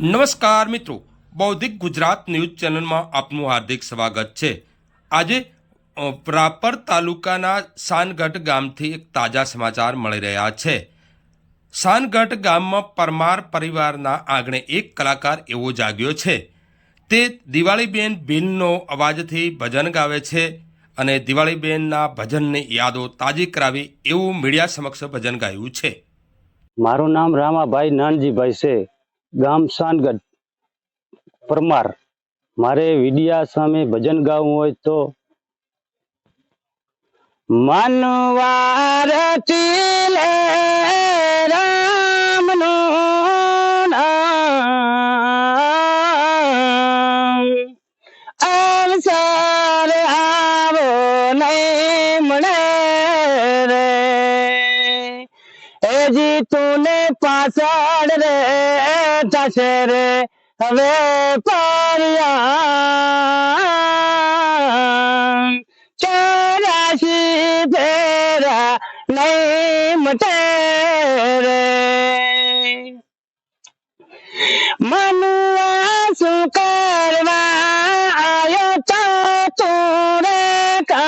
નમસ્કાર મિત્રો. બૌદ્ધિક ગુજરાત ન્યૂઝ ચેનલમાં આપનું હાર્દિક સ્વાગત છે. આજે પ્રાપર રાપર તાલુકાના સાનગઢ ગામથી એક તાજા સમાચાર મળી રહ્યા છે. સાનગઢ ગામમાં પરમાર પરિવારના આંગણે એક કલાકાર એવો જાગ્યો છે. તે દિવાળીબેન ભીલનો અવાજથી ભજન ગાવે છે અને દિવાળીબેનના ભજનની યાદો તાજી કરાવી એવું મીડિયા સમક્ષ ભજન ગાયું છે. મારું નામ રામાભાઈ નાનજીભાઈ છે. ગામ સાનગઢ પરમાર. મારે વિડિયા સામે ભજન ગાવું હોય તો મનવાર લે. એજી તુને પાછળ રે થશે રે. હવે પારિયા ચોરાશી ફેરા નહીં મટે રે. મનુઆ શું કરવા આયો તો તું રે કામ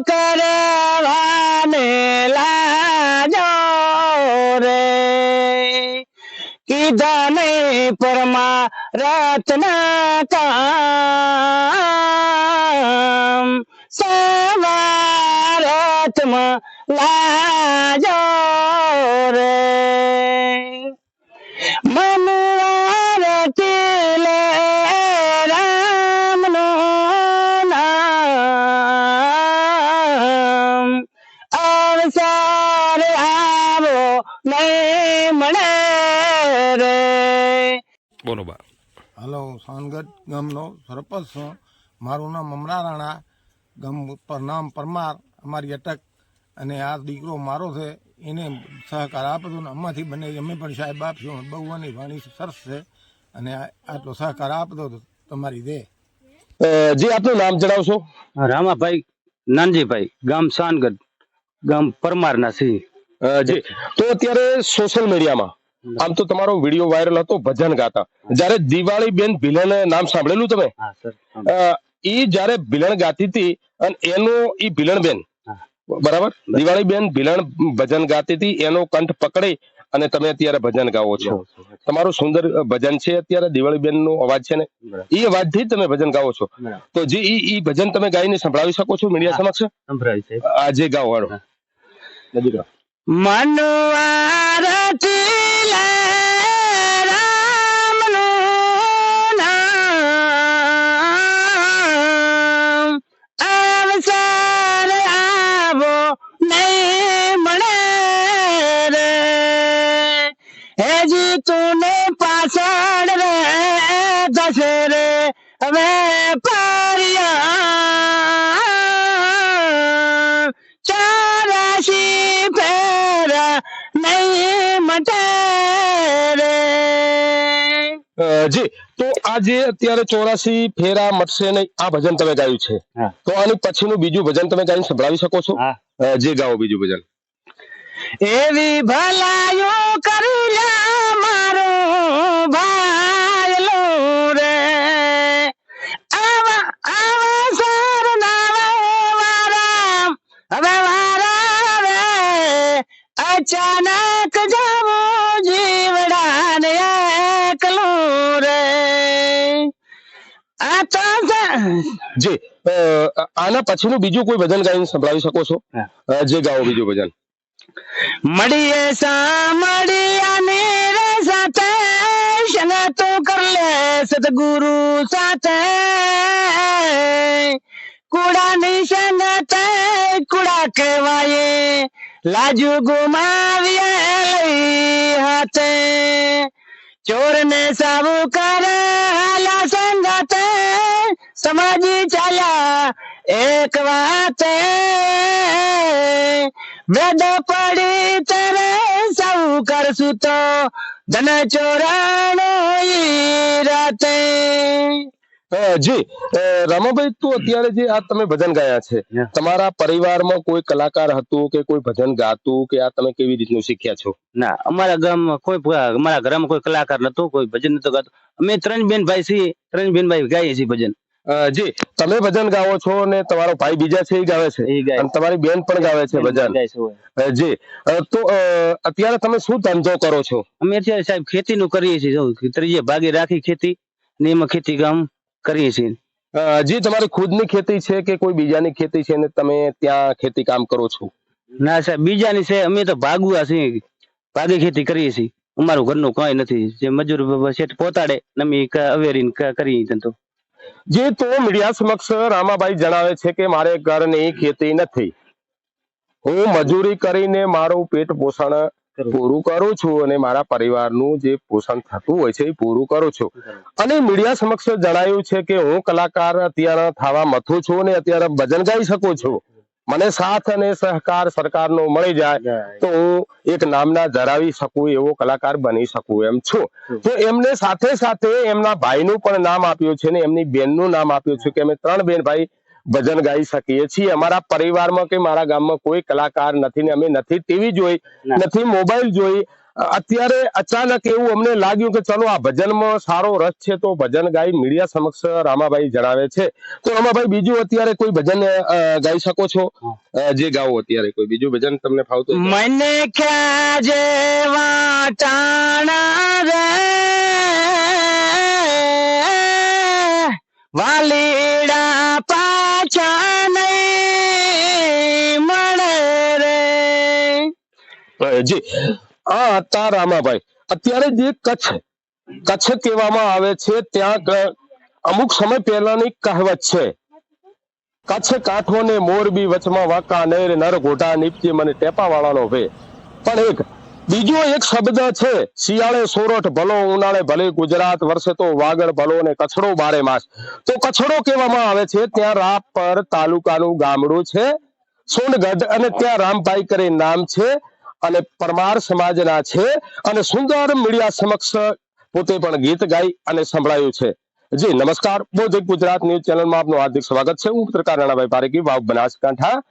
કરવાને લાજો રે. કીધા ને પરમા રત્ન કામ સવારતમાં લાજો રે. મળે રે બોલો બા. હલો સોનગઢ ગામનો સરપંચ છું. મારું નામ અમરા રાણા. ગામ ઉપર નામ પરમાર. અમારી અટક અને આ દીકરો મારો છે. એને સહકાર આપજો ને અમાથી બને અમે પણ સાહેબ આપશું. બહુવાની વાણી સરસ છે અને આ- આટલો સહકાર આપજો તમારી દે. જી આપનું નામ જણાવશો? રામાભાઈ નાનજીભાઈ ગામ સાનગઢ ગામ પરમારના સિંહ. જી. તો અત્યારે સોશિયલ મીડિયામાં આમ તો તમારો વીડિયો વાયરલ હતો ભજન ગાતા. જ્યારે દિવાળી બેન ભીલન નામ સાંભળેલું તમે? એ જ્યારે ભીલણ ગાતી હતી અને એનો એ ભીલણ બેન બરાબર? દિવાળી બેન ભીલણ ભજન ગાતી હતી એનો કંઠ પકડી અને તમે અત્યારે ભજન ગાવો છો. તમારું સુંદર ભજન છે અત્યારે? દિવાળી બેન નો અવાજ છે ને? એ અવાજથી થી તમે ભજન ગાવો છો. તો જે ઈ ભજન તમે ગાઈને સંભળાવી શકો છો મીડિયા સમક્ષ? છે. આજે ગાઓ વાળો. મનવાર અવસર આવો નહીં મળે રે. હેજી તુને પાછળ રે જશે રે. હવે નહીં મટે રે જી. તો આ જે અત્યારે ચોરાસી ફેરા મટશે નહીં આ ભજન તમે ગાયું છે. તો આની પછીનું બીજું ભજન તમે ગાઈને સંભળાવી શકો છો. જે ગાઓ બીજું ભજન. એવી ભલાયો કરી લે મારો ભાયલો અચાનક જવો જીવડાને એકલું રે આ તો સ- જી અ, આના પછીનું બીજું કોઈ ભજન ગાઈને સંભળાવી શકો છો? હા. અ, જે ગાઓ બીજું ભજન. મળીએ સામળિયાને રે સાથે શનતો કર લે સદગુરુ સાથે. કુડાની સંગતે કુડા કહેવાય લાજુ ગુમાવ્યા લઈ હાથે. ચોર ને સાબુ કરે હાલા સંગતે સમાજી ચાલ્યા એક વાતે. વેદ પડી તરે સૌ કરશું તો ધન ચોરાણો રાતે. જી. રામાભાઈ તો અત્યારે જે આ તમે ભજન ગાયા છે તમારા પરિવારમાં કોઈ કલાકાર હતું કે કોઈ ભજન ગાતું કે આ તમે કેવી રીતનું શીખ્યા છો? ના અમારા ગામમાં કોઈ અમારા ઘરમાં કોઈ કલાકાર નતો કોઈ ભજન નતો ગાતો. અમે ત્રણ બેન ભાઈ છીએ ત્રણ બેન ભાઈ ગાઈએ છીએ ભજન. જી. તમે ભજન ગાવો છો ને તમારો ભાઈ બીજા છે એ ગાવે છે? અને તમારી બેન પણ ગાવે છે ભજન? જી. તો અત્યારે તમે શું ધંધો કરો છો? અમે અત્યારે સાહેબ ખેતી નું કરીએ છીએ. ત્રીજે ભાગે રાખી ખેતી ને એમાં ખેતી કામ કરીએ છીએ? જે તમારી ખુદની ખેતી છે કે કોઈ બીજાની ખેતી છે ને તમે ત્યાં ખેતી કામ કરો છો? ના સાહેબ બીજાની છે અમે તો ભાગવા છીએ. ભાગે ખેતી કરીએ છીએ. અમારું ઘરનું કઈ નથી. જે મજૂર શેઠ પોતાડે અમે અવેરી કરીએ ધંધો. જે તો મીડિયા સમક્ષ રામાભાઈ જણાવે છે કે મારે ઘરની ખેતી નથી. હું મજૂરી કરીને મારું પેટ પોષણ પૂરું કરું છું અને મારા પરિવારનું જે પોષણ થતું હોય છે એ પૂરું કરું છું. અને મીડિયા સમક્ષ જણાયું છે કે હું કલાકાર અત્યારે થવા મથું છું અને અત્યારે ભજન ગાઈ શકું છું. મને સાથ અને સહકાર સરકારનો મળી જાય તો હું એક નામના ધરાવી શકું એવો કલાકાર બની શકું એમ છું. તો એમને સાથે સાથે એમના ભાઈનું પણ નામ આપ્યું છે ને એમની બેનનું નામ આપ્યું છે કે અમે ત્રણ બેન ભાઈ ભજન ગાઈ શકીએ છીએ. અમારા પરિવારમાં કે મારા ગામમાં કોઈ કલાકાર નથી ને અમે નથી ટીવી જોઈ નથી મોબાઈલ જોઈ. અત્યારે અચાનક એવું અમને લાગ્યું કે ચલો આ ભજનમાં સારો રસ છે તો ભજન ગાઈ મીડિયા સમક્ષ રામાભાઈ જણાવે છે. તો રામાભાઈ બીજું અત્યારે કોઈ ભજન ગાઈ શકો છો? જે ગાઓ અત્યારે કોઈ બીજું ભજન તમને ફાવતું? મને ક્યાં રે? વાલીડા જી. આ હતા રામાભાઈ. અત્યારે જે કચ્છ કચ્છ કહેવામાં આવે છે, ત્યાં અમુક સમય પહેલાની કહેવત છે. કચ્છ કાંઠો ને મોરબી વચમાં વાંકા નેર નર ઘોટા નીપજે મને ટેપા વાળાનો ભે પણ એક, બીજો એક શબ્દ છે, શિયાળે સોરઠ ભલો, ઉનાળે ભલે ગુજરાત, વર્ષે તો વાગડ ભલો ને કચડો બારે માસ. તો કચ્છડો કહેવામાં આવે છે, ત્યાં રાપર તાલુકાનું ગામડું છે, સોનગઢ અને ત્યાં રામભાઈ કરે નામ છે. અને પરમાર સમાજના છે અને સુંદર મીડિયા સમક્ષ પોતે પણ ગીત ગાઈ અને સંભળાયું છે. જી, નમસ્કાર. બોધિક ગુજરાત ન્યૂઝ ચેનલમાં આપનું હાર્દિક સ્વાગત છે. હું પત્રકાર રાણાભાઈ પારેખી, વાવ બનાસકાંઠા.